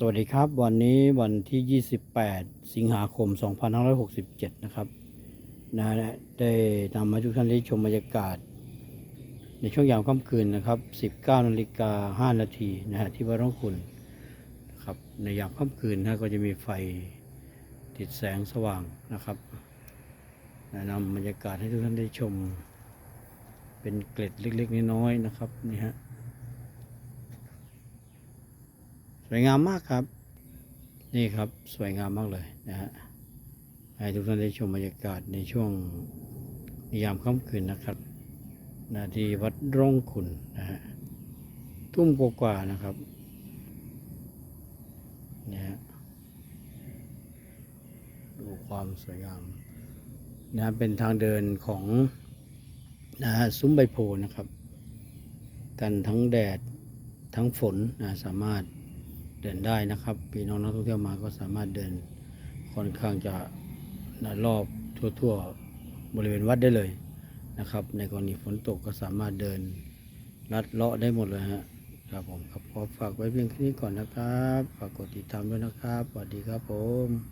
สวัสดีครับวันนี้วันที่ 28 สิงหาคม 2567 นะครับนะได้นำมาทุกท่านได้ชมบรรยากาศ ในช่วงยามค่ำคืนนะครับ 19นาฬิกา5นาทีนะฮะที่วัดร่องคุณนะครับในยามค่ำคืนนะก็จะมีไฟติดแสงสว่างนะครับนะนำบรรยากาศให้ทุกท่านได้ชม เป็นเกล็ดเล็กๆน้อยๆนะครับนี่ฮะ สวยงามมากครับ นี่ครับสวยงามมากเลยนะฮะให้ทุกท่านได้ชมบรรยากาศในช่วงยามค่ำคืนนะครับนาที่วัดร่องขุนนะฮะทุ่มกว่านะครับเนี่ยฮะดูความสวยงามนะเป็นทางเดินของนะฮะซุ้มใบโพนะครับ กันทั้งแดดทั้งฝนนะสามารถ เดินได้นะครับพี่น้องนักท่องเที่ยวมาก็สามารถเดินค่อนข้างจะรอบทั่ว ๆ บริเวณวัดได้เลยนะครับ ในกรณีฝนตกก็สามารถเดินลัดเลาะได้หมดเลยฮะครับผมครับขอฝากไว้เพียงแค่นี้ก่อนนะครับ ฝากกดติดตามด้วยนะครับสวัสดีครับผม